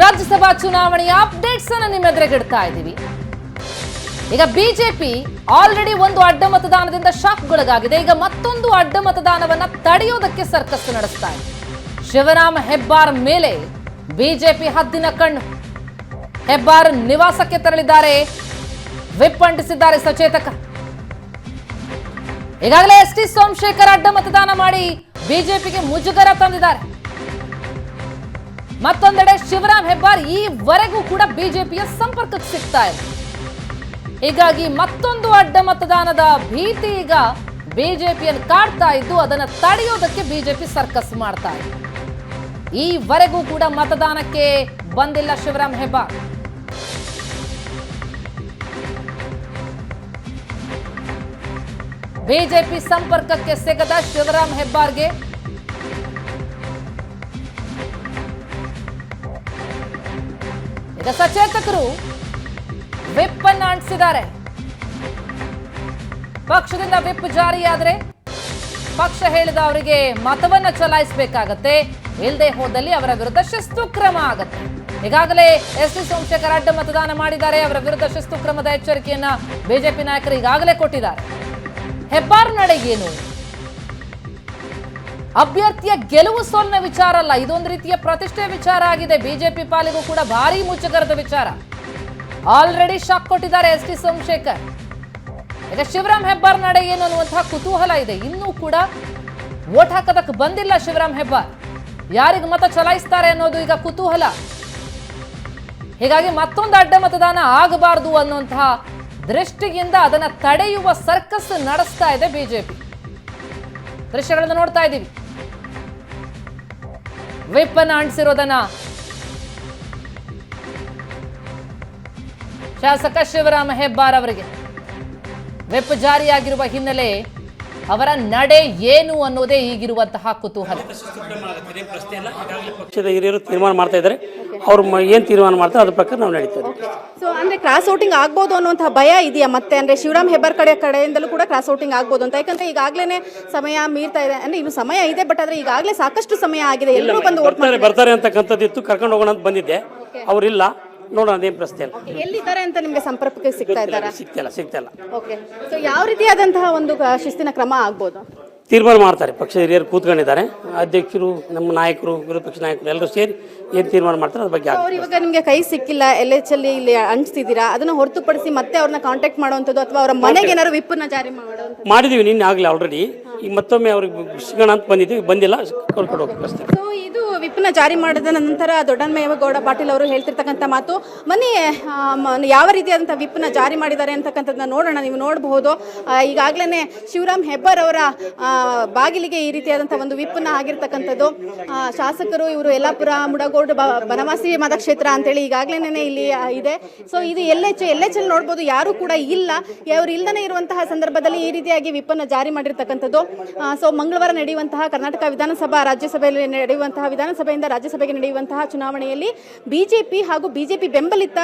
ರಾಜ್ಯಸಭಾ ಚುನಾವಣೆಯ ಅಪ್ಡೇಟ್ಸ್ ಅನ್ನು ನಿಮ್ಮ ಎದುರುಗಿಡ್ತಾ ಇದ್ದೀವಿ. ಈಗ ಬಿಜೆಪಿ ಆಲ್ರೆಡಿ ಒಂದು ಅಡ್ಡ ಮತದಾನದಿಂದ ಶಾಕ್ಗೊಳಗಾಗಿದೆ ಈಗ ಮತ್ತೊಂದು ಅಡ್ಡ ಮತದಾನವನ್ನ ತಡೆಯೋದಕ್ಕೆ ಸರ್ಕಸ್ ನಡೆಸ್ತಾ ಇದೆ. ಶಿವರಾಮ ಹೆಬ್ಬಾರ್ ಮೇಲೆ ಬಿಜೆಪಿ ಹದ್ದಿನ ಕಣ್ಣು. ಹೆಬ್ಬಾರ್ ನಿವಾಸಕ್ಕೆ ತೆರಳಿದ್ದಾರೆ. ವಿಪ್ ಅಂಟಿಸಿದ್ದಾರೆ ಸಚೇತಕ. ಈಗಾಗಲೇ ಎಸ್ ಟಿ ಸೋಮಶೇಖರ್ ಅಡ್ಡ ಮತದಾನ ಮಾಡಿ ಬಿಜೆಪಿಗೆ ಮುಜುಗರ ತಂದಿದ್ದಾರೆ. ಮತ್ತೊಂದೆಡೆ ಶಿವರಾಮ್ ಹೆಬ್ಬಾರ್ ಈವರೆಗೂ ಕೂಡ ಬಿಜೆಪಿಯ ಸಂಪರ್ಕಕ್ಕೆ ಸಿಗ್ತಾ ಇದೆ ಹೀಗಾಗಿ ಮತ್ತೊಂದು ಅಡ್ಡ ಮತದಾನದ ಭೀತಿ ಈಗ ಬಿಜೆಪಿಯನ್ನು ಕಾಡ್ತಾ ಇದ್ದು ಅದನ್ನು ತಡೆಯೋದಕ್ಕೆ ಬಿಜೆಪಿ ಸರ್ಕಸ್ ಮಾಡ್ತಾ ಇದೆ. ಈವರೆಗೂ ಕೂಡ ಮತದಾನಕ್ಕೆ ಬಂದಿಲ್ಲ ಶಿವರಾಮ್ ಹೆಬ್ಬಾರ್. ಬಿಜೆಪಿ ಸಂಪರ್ಕಕ್ಕೆ ಸಿಗದ ಶಿವರಾಮ್ ಹೆಬ್ಬಾರ್ಗೆ ಈಗ ಸಚೇತಕರು ವಿಪ್ ಅನ್ನ ಅಂಟಿಸಿದ್ದಾರೆ ಪಕ್ಷದಿಂದ ವಿಪ್ ಜಾರಿಯಾದರೆ ಪಕ್ಷ ಹೇಳಿದ ಅವರಿಗೆ ಮತವನ್ನ ಚಲಾಯಿಸಬೇಕಾಗತ್ತೆ. ಇಲ್ಲದೆ ಹೋದಲ್ಲಿ ಅವರ ವಿರುದ್ಧ ಶಿಸ್ತು ಕ್ರಮ ಆಗತ್ತೆ. ಈಗಾಗಲೇ ಎಸ್ ಟಿ ಸೋಮಶೇಖರ್ ಅಡ್ಡ ಮತದಾನ ಮಾಡಿದ್ದಾರೆ. ಅವರ ವಿರುದ್ಧ ಶಿಸ್ತು ಕ್ರಮದ ಎಚ್ಚರಿಕೆಯನ್ನ ಬಿಜೆಪಿ ನಾಯಕರು ಈಗಾಗಲೇ ಕೊಟ್ಟಿದ್ದಾರೆ. ಹೆಬ್ಬಾರ್ ನಡೆಗೇನು ಅಭ್ಯರ್ಥಿಯ ಗೆಲುವು ಸೋಲಿನ ವಿಚಾರ ಅಲ್ಲ, ಇದೊಂದು ರೀತಿಯ ಪ್ರತಿಷ್ಠೆ ವಿಚಾರ ಆಗಿದೆ. ಬಿಜೆಪಿ ಪಾಲಿಗೂ ಕೂಡ ಭಾರಿ ಮುಚ್ಚುಗರದ ವಿಚಾರ. ಆಲ್ರೆಡಿ ಶಾಕ್ ಕೊಟ್ಟಿದ್ದಾರೆ ಎಸ್ ಟಿ ಸೋಮಶೇಖರ್. ಈಗ ಶಿವರಾಮ್ ಹೆಬ್ಬಾರ್ ನಡೆ ಏನು ಅನ್ನುವಂತಹ ಕುತೂಹಲ ಇದೆ. ಇನ್ನೂ ಕೂಡ ವೋಟ್ ಹಾಕೋದಕ್ಕೆ ಬಂದಿಲ್ಲ ಶಿವರಾಮ್ ಹೆಬ್ಬಾರ್. ಯಾರಿಗೆ ಮತ ಚಲಾಯಿಸ್ತಾರೆ ಅನ್ನೋದು ಈಗ ಕುತೂಹಲ. ಹೀಗಾಗಿ ಮತ್ತೊಂದು ಅಡ್ಡ ಮತದಾನ ಆಗಬಾರದು ಅನ್ನುವಂತಹ ದೃಷ್ಟಿಯಿಂದ ಅದನ್ನ ತಡೆಯುವ ಸರ್ಕಸ್ ನಡೆಸ್ತಾ ಇದೆ ಬಿಜೆಪಿ. ದೃಶ್ಯಗಳನ್ನು ನೋಡ್ತಾ ಇದ್ದೀವಿ. ವಿಪ್ ಅನ್ನ ಅಂಟಿಸಿರೋದನ್ನ ಶಾಸಕ ಶಿವರಾಮ ಹೆಬ್ಬಾರ್ ಅವರಿಗೆ. ವಿಪ್ ಜಾರಿಯಾಗಿರುವ ಹಿನ್ನೆಲೆ ಅವರ ನಡೆ ಏನು ಅನ್ನೋದೇ ಈಗಿರುವಂತಹ ಕುತೂಹಲ. ಪಕ್ಷದ ಹಿರಿಯರು ತೀರ್ಮಾನ ಮಾಡ್ತಾ ಇದ್ದಾರೆ. ಅವ್ರು ಏನು ತೀರ್ಮಾನ ಮಾಡ್ತಾರೆ ಅದ್ರ ಪ್ರಕಾರ ನಾವು ನಡೀತೇವೆ ಸೊ ಅಂದ್ರೆ ಕ್ರಾಸ್ ಔಟಿಂಗ್ ಆಗ್ಬೋದು ಅನ್ನುವಂತಹ ಭಯ ಇದೆಯಾ ಮತ್ತೆ? ಅಂದ್ರೆ ಶಿವರಾಮ್ ಹೆಬ್ಬಾರ್ ಕಡೆ ಕಡೆಯಿಂದಲೂ ಕೂಡ ಕ್ರಾಸ್ ಔಟಿಂಗ್ ಆಗ್ಬೋದು ಅಂತ. ಯಾಕಂದ್ರೆ ಈಗಾಗಲೇ ಸಮಯ ಮೀರ್ತಾ ಇದೆ. ಅಂದ್ರೆ ಇನ್ನು ಸಮಯ ಇದೆ ಬಟ್ ಆದ್ರೆ ಈಗಾಗಲೇ ಸಾಕಷ್ಟು ಸಮಯ ಆಗಿದೆ. ಎಲ್ಲರೂ ಬಂದು ಬರ್ತಾರೆ ಅಂತಕ್ಕಂಥದ್ದು ಇತ್ತು ಕರ್ಕೊಂಡು ಹೋಗೋಣ ಅಂತ ಬಂದಿದ್ದೆ. ಅವರಿಲ್ಲ. ನೋಡೋಣ ಅದೇನು ಪ್ರಶ್ನೆ ಇಲ್ಲ ಎಲ್ಲಿದ್ದಾರೆ ಅಂತ ನಿಮಗೆ ಸಂಪರ್ಕಕ್ಕೆ ಸಿಗ್ತಾ ಇದ್ದಾರಾ? ಸಿಗ್ತಿಲ್ಲ ಸಿಗ್ತಿಲ್ಲ ಓಕೆ ಸೊ ಯಾವ ರೀತಿಯಾದಂತಹ ಒಂದು ಕ- ಶಿಸ್ತಿನ ಕ್ರಮ ಆಗ್ಬೋದು? ತೀರ್ಮಾನ ಮಾಡ್ತಾರೆ ಪಕ್ಷದ ಹಿರಿಯರು ಕೂತ್ಕೊಂಡಿದ್ದಾರೆ. ಅಧ್ಯಕ್ಷರು ನಮ್ಮ ನಾಯಕರು ವಿರೋಧ ಪಕ್ಷ ನಾಯಕರು ಎಲ್ಲರೂ ಸೇರಿ ಏನು ತೀರ್ಮಾನ ಮಾಡ್ತಾರೆ ಅದ್ರ ಬಗ್ಗೆ ಅವ್ರು ಇವಾಗ ನಿಮಗೆ ಕೈ ಸಿಕ್ಕಿಲ್ಲ ಎಲ್ ಎಚ್ ಅಲ್ಲಿ ಇಲ್ಲಿ ಅಂಟಿಸ್ತಿದ್ದೀರಾ ಅದನ್ನ ಹೊರತುಪಡಿಸಿ ಮತ್ತೆ ಅವ್ರನ್ನ ಕಾಂಟ್ಯಾಕ್ಟ್ ಮಾಡುವಂಥದ್ದು ಅಥವಾ ಅವರ ಮನೆಗೆ ಏನಾದ್ರು ವಿಪ್ಪನ್ನ ಜಾರಿ ಮಾಡುವಂಥದ್ದು? ಮಾಡಿದ್ದೀವಿ ನಿನ್ನೆ ಆಗಲಿ ಆಲ್ರೆಡಿ ಈಗ ಮತ್ತೊಮ್ಮೆ ಅವ್ರಿಗೆ ಸಿಗೋಣ ಅಂತ ಬಂದಿದ್ದೀವಿ ಬಂದಿಲ್ಲ ಕರ್ಕೊಂಡು ಹೋಗಿ ಸೊ ಇದು ವಿಪ್ನ ಜಾರಿ ಮಾಡಿದ ನಂತರ ದೊಡ್ಡನ್ಮೇಗೌಡ ಪಾಟೀಲ್ ಅವರು ಹೇಳ್ತಿರ್ತಕ್ಕಂಥ ಮಾತು. ಮನೆ ಯಾವ ರೀತಿಯಾದಂಥ ವಿಪ್ನ ಜಾರಿ ಮಾಡಿದ್ದಾರೆ ಅಂತಕ್ಕಂಥದ್ದನ್ನ ನೋಡೋಣ, ನೀವು ನೋಡಬಹುದು. ಈಗಾಗಲೇ ಶಿವರಾಮ್ ಹೆಬ್ಬಾರ್ ಅವರ ಬಾಗಿಲಿಗೆ ಈ ರೀತಿಯಾದಂಥ ಒಂದು ವಿಪ್ಪನ್ನು ಆಗಿರ್ತಕ್ಕಂಥದ್ದು. ಶಾಸಕರು ಇವರು ಯಲ್ಲಾಪುರ, ಮುಡಗೋಡು ಬನವಾಸಿ ಮತಕ್ಷೇತ್ರ ಅಂತೇಳಿ ಈಗಾಗಲೇ ಇಲ್ಲಿ ಇದೆ. ಸೊ ಇದು ಎಲ್ ಎಚ್ ಎಲ್ ಎಚ್ ಅಲ್ಲಿ ನೋಡ್ಬೋದು, ಯಾರು ಕೂಡ ಇಲ್ಲ. ಅವರು ಇಲ್ಲದೇ ಇರುವಂತಹ ಸಂದರ್ಭದಲ್ಲಿ ಈ ರೀತಿಯಾಗಿ ವಿಪ್ಪನ್ನು ಜಾರಿ ಮಾಡಿರ್ತಕ್ಕಂಥದ್ದು. ಸೊ ಮಂಗಳವಾರ ನಡೆಯುವಂತಹ ಕರ್ನಾಟಕ ವಿಧಾನಸಭಾ, ರಾಜ್ಯಸಭೆಯಲ್ಲಿ ನಡೆಯುವಂತಹ ವಿಧಾನಸಭೆಯಿಂದ ರಾಜ್ಯಸಭೆಗೆ ನಡೆಯುವಂತಹ ಚುನಾವಣೆಯಲ್ಲಿ ಬಿಜೆಪಿ ಹಾಗೂ ಬಿಜೆಪಿ ಬೆಂಬಲಿತ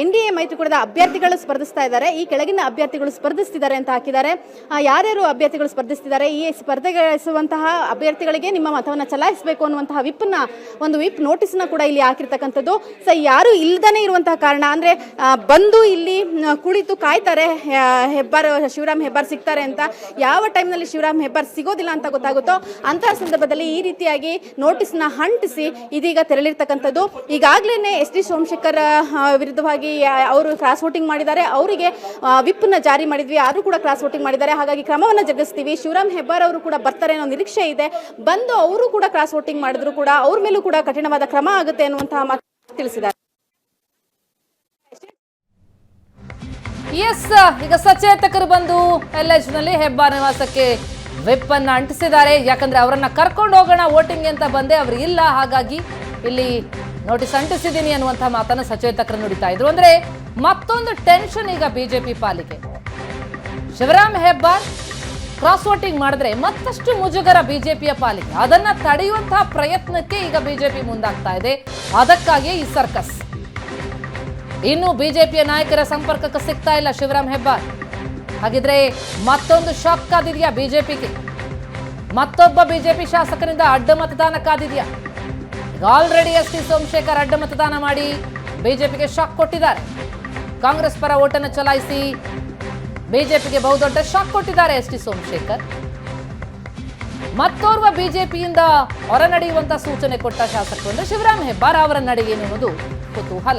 ಎನ್ ಡಿ ಎ ಮೈತ್ರಿಕೂಟದ ಅಭ್ಯರ್ಥಿಗಳು ಸ್ಪರ್ಧಿಸ್ತಾ ಇದ್ದಾರೆ. ಈ ಕೆಳಗಿನ ಅಭ್ಯರ್ಥಿಗಳು ಸ್ಪರ್ಧಿಸ್ತಿದ್ದಾರೆ ಅಂತ ಹಾಕಿದ್ದಾರೆ. ಯಾರ್ಯಾರು ಅಭ್ಯರ್ಥಿಗಳು ಸ್ಪರ್ಧಿಸ್ತಿದ್ದಾರೆ? ಈ ಸ್ಪರ್ಧೆಗಳಿಸುವಂತಹ ಅಭ್ಯರ್ಥಿಗಳಿಗೆ ನಿಮ್ಮ ಮತವನ್ನು ಚಲಾಯಿಸಬೇಕು ಅನ್ನುವಂತಹ ವಿಪ್ನ, ಒಂದು ವಿಪ್ ನೋಟಿಸ್ನ ಕೂಡ ಇಲ್ಲಿ ಹಾಕಿರ್ತಕ್ಕಂಥದ್ದು. ಸೊ ಯಾರು ಇಲ್ಲದೇ ಇರುವಂತಹ ಕಾರಣ, ಅಂದ್ರೆ ಬಂದು ಇಲ್ಲಿ ಕುಳಿತು ಕಾಯ್ತಾರೆ ಹೆಬ್ಬಾರ್, ಶಿವರಾಮ್ ಹೆಬ್ಬಾರ್ ಸಿಗ್ತಾರೆ ಅಂತ. ಯಾವ ಟೈಮ್ನಲ್ಲಿ ಶಿವರಾಮ್ ಹೆಬ್ಬಾರ್ ಸಿಗೋದಿಲ್ಲ ಅಂತ ಗೊತ್ತಾಗುತ್ತೋ, ಅಂತಹ ಸಂದರ್ಭದಲ್ಲಿ ಈ ರೀತಿಯಾಗಿ ನೋಟಿಸ್ನ ಅಂಟಿಸಿ ಇದೀಗ ತೆರಳಿರ್ತಕ್ಕಂಥದ್ದು. ಈಗಾಗಲೇ ಎಸ್ ಡಿ ಸೋಮಶೇಖರ್ ವಿರುದ್ಧವಾಗಿ ಅವರು ಕ್ರಾಸ್ ವೋಟಿಂಗ್ ಮಾಡಿದ್ದಾರೆ. ಅವರಿಗೆ ವಿಪ್ನ ಜಾರಿ ಮಾಡಿದ್ವಿ. ಆದರೂ ಕೂಡ ಕ್ರಾಸ್ ವೋಟಿಂಗ್ ಮಾಡಿದ್ದಾರೆ. ಹಾಗಾಗಿ ಕ್ರಮವನ್ನು ಜರುಗಿಸ್ತೀವಿ. ಶಿವರಾಮ್ ಹೆಬ್ಬಾರ್ ಅವರು ಕೂಡ ಬರ್ತಾರೆ ಅನ್ನೋ ನಿರೀಕ್ಷೆ ಇದೆ. ಬಂದು ಅವರು ಕೂಡ ಕ್ರಾಸ್ ವೋಟಿಂಗ್ ಮಾಡಿದ್ರು ಕೂಡ, ಅವ್ರ ಮೇಲೂ ಕೂಡ ಕಠಿಣವಾದ ಕ್ರಮ ಆಗುತ್ತೆ ಅನ್ನುವಂತಹ ಮಾತು ತಿಳಿಸಿದ್ದಾರೆ. ಎಸ್ ಈಗ ಸಚೇತಕರು ಬಂದು ಎಲ್ ಎಚ್ನಲ್ಲಿ ಹೆಬ್ಬಾರ್ ನಿವಾಸಕ್ಕೆ ವಿಪ್ ಅನ್ನ ಅಂಟಿಸಿದ್ದಾರೆ. ಯಾಕಂದ್ರೆ ಅವರನ್ನ ಕರ್ಕೊಂಡು ಹೋಗೋಣ, ವೋಟಿಂಗ್ ಅಂತ ಬಂದೆ, ಅವ್ರು ಇಲ್ಲ, ಹಾಗಾಗಿ ಇಲ್ಲಿ ನೋಟಿಸ್ ಅಂಟಿಸಿದ್ದೀನಿ ಅನ್ನುವಂಥ ಮಾತನ್ನ ಸಚೇತಕರು ನುಡಿತಾ ಇದ್ರು. ಅಂದ್ರೆ ಮತ್ತೊಂದು ಟೆನ್ಷನ್ ಈಗ ಬಿಜೆಪಿ ಪಾಲಿಗೆ. ಶಿವರಾಮ್ ಹೆಬ್ಬಾರ್ ಕ್ರಾಸ್ ವೋಟಿಂಗ್ ಮಾಡಿದ್ರೆ ಮತ್ತಷ್ಟು ಮುಜುಗರ ಬಿಜೆಪಿಯ ಪಾಲಿಗೆ. ಅದನ್ನ ತಡೆಯುವಂತಹ ಪ್ರಯತ್ನಕ್ಕೆ ಈಗ ಬಿಜೆಪಿ ಮುಂದಾಗ್ತಾ ಇದೆ. ಅದಕ್ಕಾಗಿ ಈ ಸರ್ಕಸ್ ಇನ್ನು ಬಿಜೆಪಿಯ ನಾಯಕರ ಸಂಪರ್ಕಕ್ಕೆ ಸಿಗ್ತಾ ಇಲ್ಲ ಶಿವರಾಮ್ ಹೆಬ್ಬಾರ್. ಹಾಗಿದ್ರೆ ಮತ್ತೊಂದು ಶಾಕ್ ಕಾದಿದೆಯಾ ಬಿಜೆಪಿಗೆ? ಮತ್ತೊಬ್ಬ ಬಿಜೆಪಿ ಶಾಸಕರಿಂದ ಅಡ್ಡ ಮತದಾನ ಕಾದಿದೆಯಾ? ಆಲ್ರೆಡಿ ಎಸ್ ಟಿ ಸೋಮಶೇಖರ್ ಅಡ್ಡ ಮತದಾನ ಮಾಡಿ ಬಿಜೆಪಿಗೆ ಶಾಕ್ ಕೊಟ್ಟಿದ್ದಾರೆ. ಕಾಂಗ್ರೆಸ್ ಪರ ಓಟನ್ನು ಚಲಾಯಿಸಿ ಬಿಜೆಪಿಗೆ ಬಹುದೊಡ್ಡ ಶಾಕ್ ಕೊಟ್ಟಿದ್ದಾರೆ ಎಸ್ ಟಿ ಸೋಮಶೇಖರ್. ಮತ್ತೋರ್ವ ಬಿಜೆಪಿಯಿಂದ ಹೊರನಡೆಯುವಂತ ಸೂಚನೆ ಕೊಟ್ಟ ಶಾಸಕರು ಅಂದ್ರೆ ಶಿವರಾಮ್ ಹೆಬ್ಬಾರ್ ಅವರ ನಡೆ ಎನ್ನುವುದು ಅನ್ನೋದು ಕುತೂಹಲ.